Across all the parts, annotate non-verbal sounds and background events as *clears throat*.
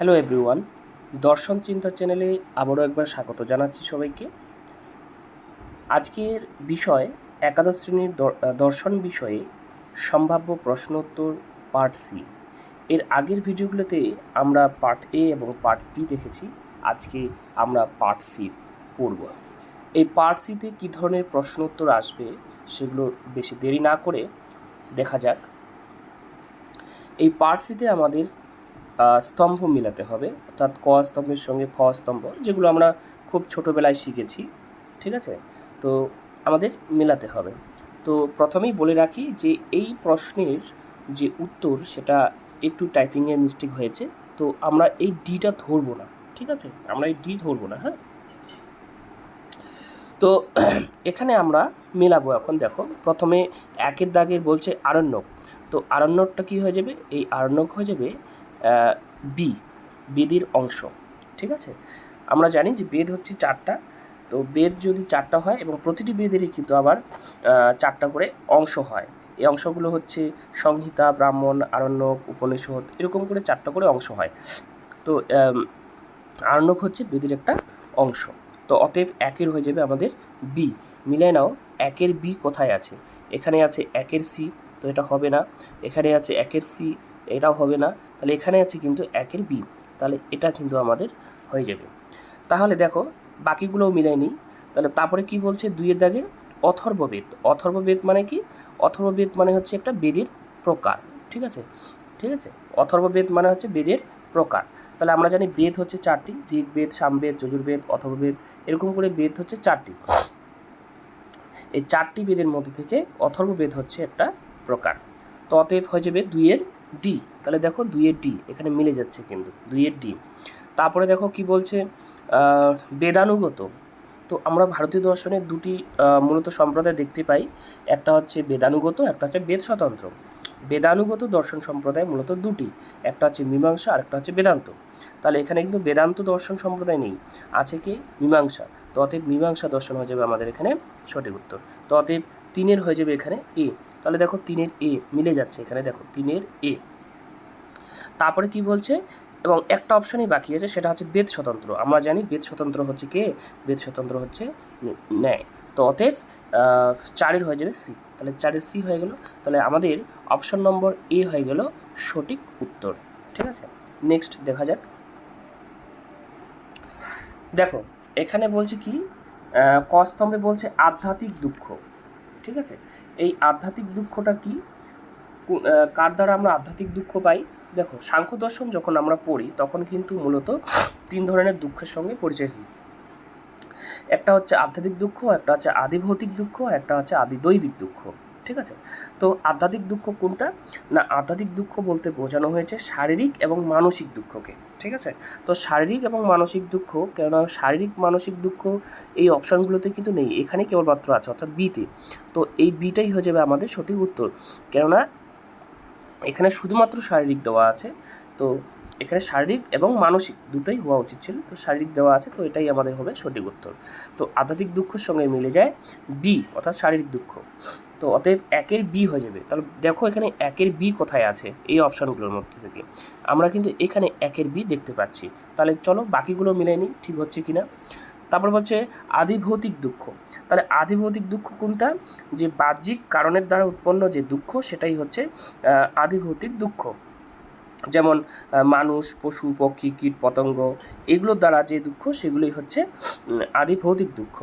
Hello everyone দর্শন চিন্তা চ্যানেলে আবারও একবার স্বাগত জানাচ্ছি সবাইকে। আজকের বিষয় একাদশ শ্রেণির দর্শন বিষয়ে সম্ভাব্য প্রশ্নোত্তর পার্ট সি। এর আগের ভিডিওগুলোতে আমরা পার্ট এ এবং পার্ট বি দেখেছি, আজকে আমরা পার্ট সি পড়ব। এই পার্ট সিতে কী ধরনের প্রশ্নোত্তর আসবে সেগুলো বেশি দেরি না করে দেখা যাক। এই পার্ট সিতে আমাদের স্তম্ভ মিলাতে হবে, অর্থাৎ ক স্তম্ভের সঙ্গে ফ স্তম্ভ, যেগুলো আমরা খুব ছোটোবেলায় শিখেছি, ঠিক আছে? তো আমাদের মেলাতে হবে। তো প্রথমেই বলে রাখি যে এই প্রশ্নের যে উত্তর, সেটা একটু টাইপিংয়ে মিস্টেক হয়েছে, তো আমরা এই ডিটা ধরবো না, ঠিক আছে? আমরা এই ডি ধরবো না হ্যাঁ? তো *clears throat* এখানে আমরা মেলাবো এখন, দেখো, প্রথমে একের দাগের বলছে আরণ্যক, তো আরণ্যকটা কী হয়ে যাবে? এই আরণ্যক হয়ে যাবে বি বেদের অংশ, ঠিক আছে? আমরা জানি যে বেদ হচ্ছে চারটা, তো বেদ যদি চারটা হয় এবং প্রতিটি বেদেরই কিন্তু আবার চারটা করে অংশ হয়। এই অংশগুলো হচ্ছে সংহিতা, ব্রাহ্মণ, আরণ্যক, উপনিষদ, এরকম করে চারটা করে অংশ হয়। তো আরণ্যক হচ্ছে বেদের একটা অংশ। তো অতএব একের হয়ে যাবে আমাদের বি মিলে নাও, একের বি কোথায় আছে? এখানে আছে একের সি তো এটা হবে না। এখানে আছে একের সি এটাও হবে না। তাহলে এখানে আছে কিন্তু একের বি, তাহলে এটা কিন্তু আমাদের হয়ে যাবে। তাহলে দেখো, বাকিগুলোও মিলাই নিই। তাহলে তারপরে কি বলছে? দুইয়ের দাগের অথর্ববেদ। অথর্ববেদ মানে কি? অথর্ববেদ মানে হচ্ছে একটা বেদের প্রকার, ঠিক আছে? ঠিক আছে? অথর্ববেদ মানে হচ্ছে বেদের প্রকার। তাহলে আমরা জানি বেদ হচ্ছে চারটি, ঋগ্বেদ, সামবেদ, যজুর্বেদ, অথর্ববেদ, এরকম করে বেদ হচ্ছে চারটি। এই চারটি বেদের মধ্যে থেকে অথর্ববেদ হচ্ছে একটা প্রকার। তো অতএব হয়ে যাবে দুইয়ের ডি। তাহলে দেখো দুইয়ের ডি এখানে মিলে যাচ্ছে কিন্তু, দুইয়ের ডি তারপরে দেখো কি বলছে বেদানুগত। তো আমরা ভারতীয় দর্শনের দুটি মূলত সম্প্রদায় দেখতে পাই। একটা হচ্ছে বেদানুগত, একটা হচ্ছে বেদ স্বতন্ত্র বেদানুগত দর্শন সম্প্রদায় মূলত দুটি, একটা হচ্ছে মীমাংসা আর একটা হচ্ছে বেদান্ত। তাহলে এখানে কিন্তু বেদান্ত দর্শন সম্প্রদায় নেই, আছে কি? মীমাংসা। তো অতএব মীমাংসা দর্শন হয়ে যাবে আমাদের এখানে সঠিক উত্তর। তো অতএব তিনের হয়ে যাবে এখানে এ তাহলে দেখো তিনের এ মিলে যাচ্ছে এখানে, দেখো তিনের এ তারপরে কি বলছে? এবং একটা অপশনই বাকি আছে সেটা হচ্ছে বেদ স্বতন্ত্র। আমরা জানি বেদ স্বতন্ত্র হচ্ছে কে? বেদ স্বতন্ত্র হচ্ছে ন্যায়। তো অতএব চারের হয়ে যাবে সি। তাহলে চারের সি হয়ে গেল। তাহলে আমাদের অপশন নম্বর এ হয়ে গেল সঠিক উত্তর। ঠিক আছে? নেক্সট দেখা যাক। দেখো এখানে বলছে কি আহ, ক স্তম্ভে বলছে আধ্যাত্মিক দুঃখ। ঠিক আছে? এই আধ্যাত্মিক দুঃখটা কি? কার দ্বারা আমরা আধ্যাত্মিক দুঃখ পাই? দেখো, সাংখ্য দর্শন যখন আমরা পড়ি, তখন কিন্তু মূলত তিন ধরনের দুঃখের সঙ্গে পরিচয় হই একটা হচ্ছে আধ্যাত্মিক দুঃখ, একটা হচ্ছে আদি ভৌতিক দুঃখ, একটা হচ্ছে আদি দৈবিক দুঃখ, ঠিক আছে? তো আধ্যাত্মিক দুঃখ কোনটা? না, আধ্যাত্মিক দুঃখ বলতে বোঝানো হয়েছে শারীরিক এবং মানসিক দুঃখকে, ঠিক আছে? তো শারীরিক এবং মানসিক দুঃখ, কেননা শারীরিক মানসিক দুঃখ এই অপশানগুলোতে কিন্তু নেই, এখানে কেবলমাত্র আছে, অর্থাৎ বিতে তো। এই বিটাই হয়ে যাবে আমাদের সঠিক উত্তর। কেননা এখানে শুধুমাত্র শারীরিক দেওয়া আছে। তো এখানে শারীরিক এবং মানসিক দুটোই হওয়া উচিত ছিল। তো শারীরিক দেওয়া আছে, তো এটাই আমাদের হবে সঠিক উত্তর। তো আধ্যাত্মিক দুঃখের সঙ্গে মিলে যায় বি অর্থাৎ শারীরিক দুঃখ। তো অতএব একের বি হয়ে যাবে। তাহলে দেখো এখানে একের বি কোথায় আছে এই অপশানগুলোর মধ্যে থেকে। আমরা কিন্তু এখানে একের বি দেখতে পাচ্ছি। তাহলে চলো বাকিগুলো মিলে নিই, ঠিক হচ্ছে কিনা? তারপর বলছে আদিভৌতিক দুঃখ। তাহলে আদিভৌতিক দুঃখ কোনটা? যে বাহ্যিক কারণের দ্বারা উৎপন্ন যে দুঃখ সেটাই হচ্ছে আহ, আদিভৌতিক দুঃখ। যেমন মানুষ পশু পক্ষী কীট পতঙ্গ এগুলোর দ্বারা যে দুঃখ সেগুলোই হচ্ছে উম, আদি ভৌতিক দুঃখ।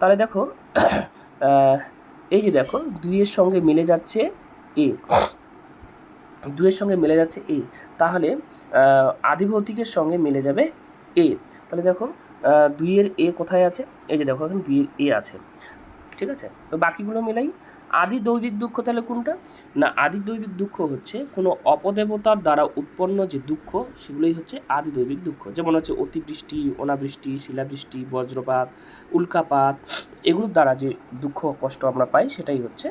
তাহলে দেখো *coughs* এই যে দেখো দুইয়ের সঙ্গে মিলে যাচ্ছে এ। দুইয়ের সঙ্গে মিলে যাচ্ছে এ। তাহলে আহ, আদি ভৌতিকের সঙ্গে মিলে যাবে এ। তাহলে দেখো দুইয়ের এ কোথায় আছে? এই যে দেখো, এখন দুইয়ের এ আছে। ঠিক আছে? তো বাকিগুলো মিলাই, আদি দৈবিক দুঃখ তাহলে কোনটা? না, আদি দৈবিক দুঃখ হচ্ছে কোনো অপদেবতার দ্বারা উৎপন্ন যে দুঃখ, সেগুলোই হচ্ছে আদি দৈবিক দুঃখ। যেমন হচ্ছে অতিবৃষ্টি, অনাবৃষ্টি, শিলাবৃষ্টি, বজ্রপাত, উল্কাপাত, এগুলোর দ্বারা যে দুঃখ, কষ্ট আমরা পাই, সেটাই হচ্ছে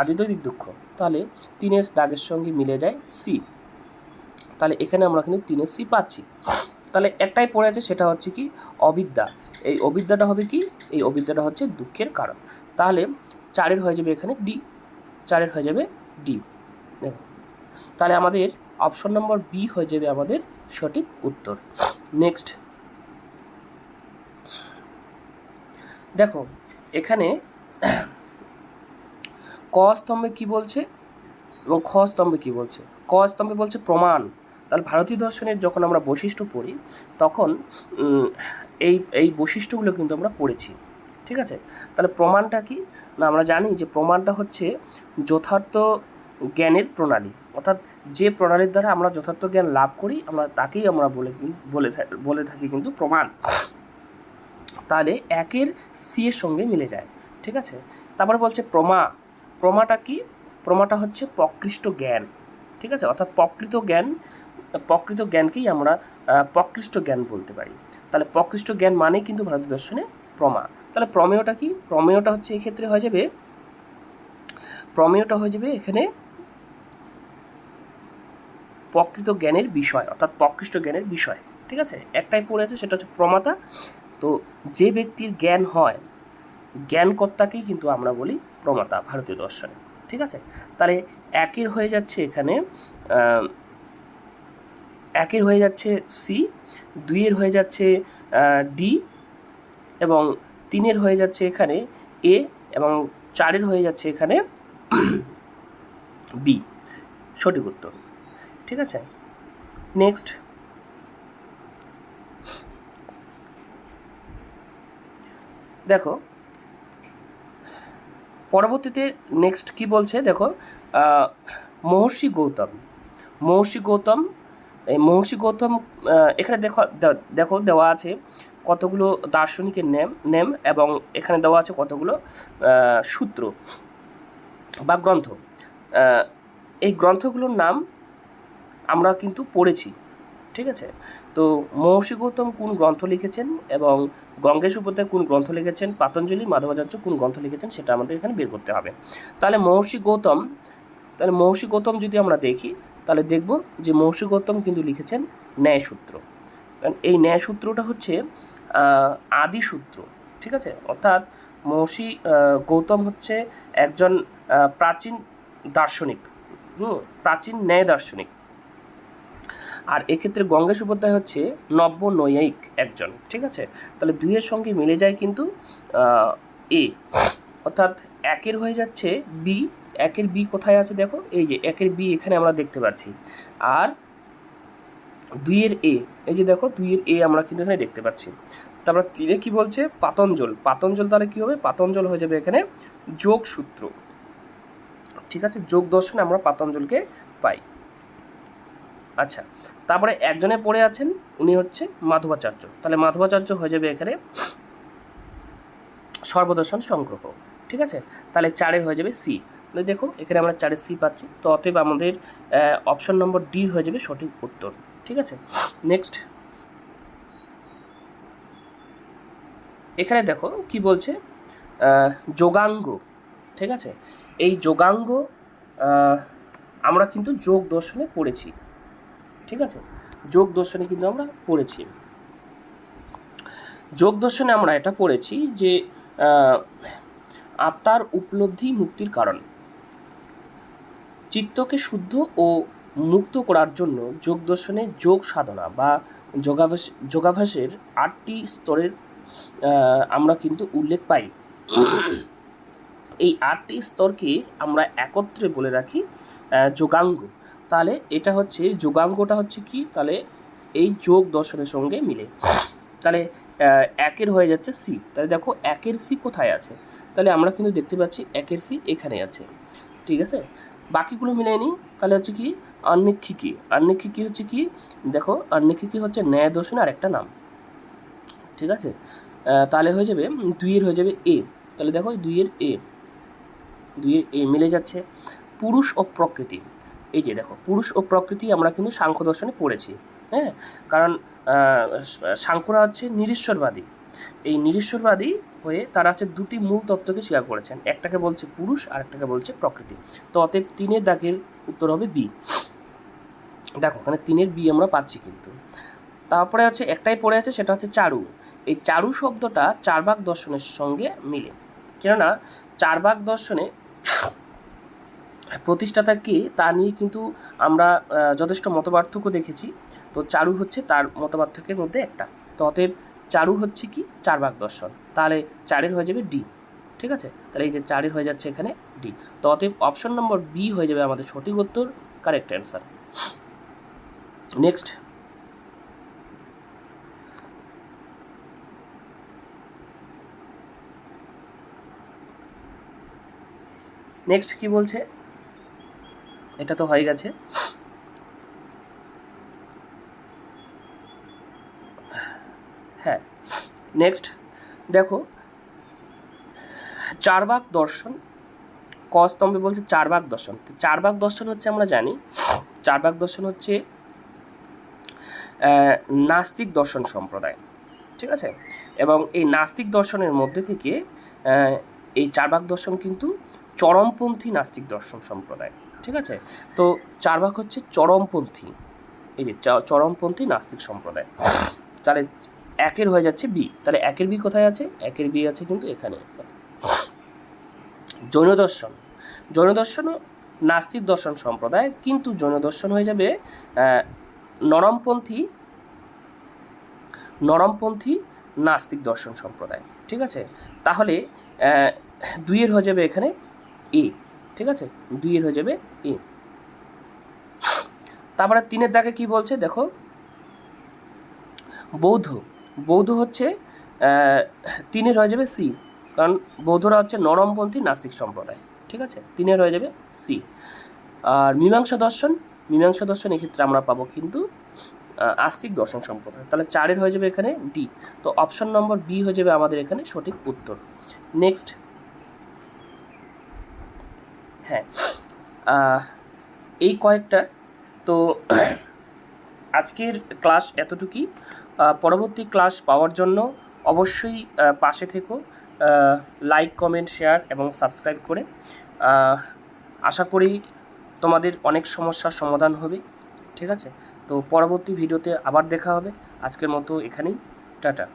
আদি দৈবিক দুঃখ। তাহলে তিনের দাগের সঙ্গে মিলে যায় সি। তাহলে এখানে আমরা কিন্তু তিনের সি পাচ্ছি। তাহলে একটাই পড়ে আছে, সেটা হচ্ছে কি অবিদ্যা। এই অবিদ্যাটা হবে কি? এই অবিদ্যাটা হচ্ছে দুঃখের কারণ। তাহলে চারের হয়ে যাবে এখানে ডি চারের হয়ে যাবে ডি দেখো, তাহলে আমাদের অপশন নম্বর বি হয়ে যাবে আমাদের সঠিক উত্তর। নেক্সট দেখো, এখানে ক স্তম্ভে কি বলছে? এবং খ স্তম্ভে কি বলছে? ক স্তম্ভে বলছে প্রমাণ। তাহলে ভারতীয় দর্শনের যখন আমরা বৈশিষ্ট্য পড়ি, তখন এই এই বৈশিষ্ট্যগুলো কিন্তু আমরা পড়েছি। ঠিক আছে? তাহলে প্রমাণটা কি? না, আমরা জানি যে প্রমাণটা হচ্ছে যথার্থ জ্ঞানের প্রণালী। অর্থাৎ যে প্রণালীর দ্বারা আমরা যথার্থ জ্ঞান লাভ করি, আমরা তাকেই আমরা বলে বলে বলে থাকি কিন্তু প্রমাণ। তাহলে একের সি এর সঙ্গে মিলে যায়। ঠিক আছে? তারপরে বলছে প্রমা। প্রমাটা কি? প্রমাটা হচ্ছে প্রকৃষ্ট জ্ঞান। ঠিক আছে? অর্থাৎ প্রকৃত জ্ঞান প্রকৃত জ্ঞানকেই আমরা প্রকৃষ্ট জ্ঞান বলতে পারি। তাহলে প্রকৃষ্ট জ্ঞান মানেই কিন্তু ভারতীয় দর্শনে প্রমা। তাহলে প্রমেয়টা কি? প্রমেয়টা হচ্ছে এক্ষেত্রে হয়ে যাবে, প্রমেয়টা হয়ে যাবে এখানে প্রকৃত জ্ঞানের বিষয়, অর্থাৎ প্রকৃষ্ট জ্ঞানের বিষয়, ঠিক আছে? একটাই পড়ে আছে, সেটা হচ্ছে প্রমাতা। তো যে ব্যক্তির জ্ঞান হয়, জ্ঞানকর্তাকেই কিন্তু আমরা বলি প্রমাতা ভারতীয় দর্শনে, ঠিক আছে? তাহলে একের হয়ে যাচ্ছে এখানে একের হয়ে যাচ্ছে সি, দুইয়ের হয়ে যাচ্ছে ডি এবং তিনের হয়ে যাচ্ছে এখানে এ এবং চারের হয়ে যাচ্ছে এখানে বি। সঠিক উত্তর। ঠিক আছে? নেক্সট দেখো, পরবর্তীতে নেক্সট কি বলছে? দেখো মহর্ষি গৌতম। মহর্ষি গৌতম এই মহর্ষি গৌতম এখানে দেখো দেখো দেওয়া আছে কতগুলো দার্শনিকের নেম নেম এবং এখানে দেওয়া আছে কতগুলো সূত্র বা গ্রন্থ। এই গ্রন্থগুলোর নাম আমরা কিন্তু পড়েছি, ঠিক আছে? তো মহর্ষি গৌতম কোন গ্রন্থ লিখেছেন এবং গঙ্গেশ উপত্যয় কোন গ্রন্থ লিখেছেন, পাতঞ্জলি, মাধবাচার্য কোন গ্রন্থ লিখেছেন, সেটা আমাদের এখানে বের করতে হবে। তাহলে মহর্ষি গৌতম, তাহলে মহর্ষি গৌতম যদি আমরা দেখি তাহলে দেখব যে মহর্ষি গৌতম কিন্তু লিখেছেন ন্যায়সূত্র। কারণ এই ন্যায়সূত্রটা হচ্ছে আদি সূত্র ঠিক আছে? অর্থাৎ মহর্ষি গৌতম হচ্ছে একজন প্রাচীন দার্শনিক, হুম, প্রাচীন ন্যায় দার্শনিক। আর এক্ষেত্রে গঙ্গেশ উপাধ্যায় হচ্ছে নব্য নৈয়ায়িক একজন, ঠিক আছে? তাহলে দুইয়ের সঙ্গে মিলে যায় কিন্তু এ, অর্থাৎ একের হয়ে যাচ্ছে বি একের বি কোথায় আছে দেখো? এই যে একের বি এখানে আমরা দেখতে পাচ্ছি। আর দুইয়ের এ, এই যে দেখো, দুইয়ের এ আমরা কিন্তু এখানে দেখতে পাচ্ছি। তারপর তিনে কি বলছে? পাতঞ্জল পাতঞ্জল তাহলে কি হবে? পাতঞ্জল হয়ে যাবে এখানে যোগ সূত্র ঠিক আছে? যোগ দর্শনে আমরা পাতঞ্জলকে পাই। আচ্ছা তারপরে একজনে পড়ে আছেন, উনি হচ্ছে মাধবাচার্য। তাহলে মাধবাচার্য হয়ে যাবে এখানে সর্বদর্শন সংগ্রহ। ঠিক আছে? তাহলে চারের হয়ে যাবে সি। দেখো এখানে আমরা চারের সি পাচ্ছি। তো অতএব আমাদের অপশন নম্বর ডি হয়ে যাবে সঠিক উত্তর। ঠিক আছে? নেক্সট এখানে দেখো কি বলছে? যোগাঙ্গ। ঠিক আছে? এই যোগাঙ্গ আমরা কিন্তু যোগ দর্শনে পড়েছি। ঠিক আছে? যোগ দর্শনে কিন্তু আমরা পড়েছি। যোগ দর্শনে আমরা এটা পড়েছি যে আত্মার উপলব্ধি মুক্তির কারণ। চিত্তকে শুদ্ধ ও মুক্ত করার জন্য যোগ দর্শনে যোগ সাধনা বা যোগাভ্যাস যোগাভ্যাসের আটটি স্তরের আমরা কিন্তু উল্লেখ পাই। এই আটটি স্তরকে আমরা একত্রে বলে রাখি যোগাঙ্গ। তাহলে এটা হচ্ছে, যোগাঙ্গটা হচ্ছে কি? তাহলে এই যোগ দর্শনের সঙ্গে মিলে। তাহলে একের হয়ে যাচ্ছে সি। তাহলে দেখো, একের সি কোথায় আছে? তাহলে আমরা কিন্তু দেখতে পাচ্ছি একের সি এখানে আছে। ঠিক আছে? বাকিগুলো মিলে নিই, তাহলে হচ্ছে কি অন্নিক্ষিকি অন্নিক্ষিকি হচ্ছে কি, দেখো অন্নিক্ষিকি হচ্ছে ন্যায় দর্শন আর একটা নাম। ঠিক আছে? তাহলে হয়ে যাবে, দুইয়ের হয়ে যাবে এ। তাহলে দেখো দুইয়ের এ দুইয়ের এ মিলে যাচ্ছে। পুরুষ ও প্রকৃতি। এই যে দেখো, পুরুষ ও প্রকৃতি আমরা কিন্তু সাংখ্য দর্শনে পড়েছি হ্যাঁ? কারণ সাংখ্যরা হচ্ছে নিরীশ্বরবাদী। এই নিরীশ্বরবাদী হয়ে তারা হচ্ছে দুটি মূল তত্ত্বকে স্বীকার করেছেন। একটাকে বলছে পুরুষ আর একটাকে বলছে প্রকৃতি। তো অতএব তিনের দাগের উত্তর হবে বি। দেখো, এখানে তিনের বি আমরা পাচ্ছি কিন্তু। তারপরে হচ্ছে একটাই পড়ে আছে, সেটা হচ্ছে চারু। এই চারু শব্দটা চারবাক দর্শনের সঙ্গে মিলে। কেননা চারবাক দর্শনে প্রতিষ্ঠাতা কে, তা নিয়ে কিন্তু আমরা যথেষ্ট মতপার্থক্য দেখেছি। তো চারু হচ্ছে তার মতপার্থক্যের মধ্যে একটা। তো অতএব চারু হচ্ছে কি? চার ভাগ দর্শন। তাহলে চারের হয়ে যাবে ডি, ঠিক আছে? তাহলে এই যে চারের হয়ে যাচ্ছে এখানে ডি। তো অতএব অপশন নম্বর বি হয়ে যাবে আমাদের সঠিক উত্তর কারেক্ট অ্যান্সার নেক্সট নেক্সট কি বলছে? এটা তো হয়ে গেছে। হ্যাঁ। নেক্সট দেখো, চারবাক দর্শন ক স্তম্ভে বলছে চারবাক দর্শন। তো চারবাক দর্শন হচ্ছে আমরা জানি, চারবাক দর্শন হচ্ছে নাস্তিক দর্শন সম্প্রদায়, ঠিক আছে? এবং এই নাস্তিক দর্শনের মধ্যে থেকে এই চারবাক দর্শন কিন্তু চরমপন্থী নাস্তিক দর্শন সম্প্রদায়, ঠিক আছে? তো চারবাক হচ্ছে চরমপন্থী, এই যে চরমপন্থী নাস্তিক সম্প্রদায়। তাহলে একের হয়ে যাচ্ছে বি। তাহলে একের বি কোথায় আছে? একের বি আছে কিন্তু এখানে। জৈন দর্শন। জৈন দর্শনও নাস্তিক দর্শন সম্প্রদায়, কিন্তু জৈন দর্শন হয়ে যাবে নরমপন্থী নরমপন্থী নাস্তিক দর্শন সম্প্রদায়। ঠিক আছে? তাহলে দুইয়ের হয়ে যাবে এখানে এ। ঠিক আছে? দুইয়ের হয়ে যাবে এ। তারপরে তিনের দাগে কি বলছে? দেখো, বৌদ্ধ। বৌদ্ধ হচ্ছে আহ, তিনের হয়ে যাবে সি কারণ বৌদ্ধরা হচ্ছে নরমপন্থী নাস্তিক সম্প্রদায় ঠিক আছে? তিনের হয়ে যাবে সি। আর মীমাংসা দর্শন মীমাংসা দর্শন এক্ষেত্রে আমরা পাবো কিন্তু আস্তিক দর্শন সম্প্রদায়। তাহলে চারের হয়ে যাবে এখানে ডি তো অপশন নম্বর বি হয়ে যাবে আমাদের এখানে সঠিক উত্তর। নেক্সট। হ্যাঁ এই কয়েকটা তো আজকের ক্লাস এতটুকুই। পরবর্তী ক্লাস পাওয়ার জন্য অবশ্যই পাশে থেকো লাইক কমেন্ট শেয়ার এবং সাবস্ক্রাইব করে। আশা করি তোমাদের অনেক সমস্যার সমাধান হবে, ঠিক আছে? তো পরবর্তী ভিডিওতে আবার দেখা হবে। আজকের মতো এখানেই, টাটা।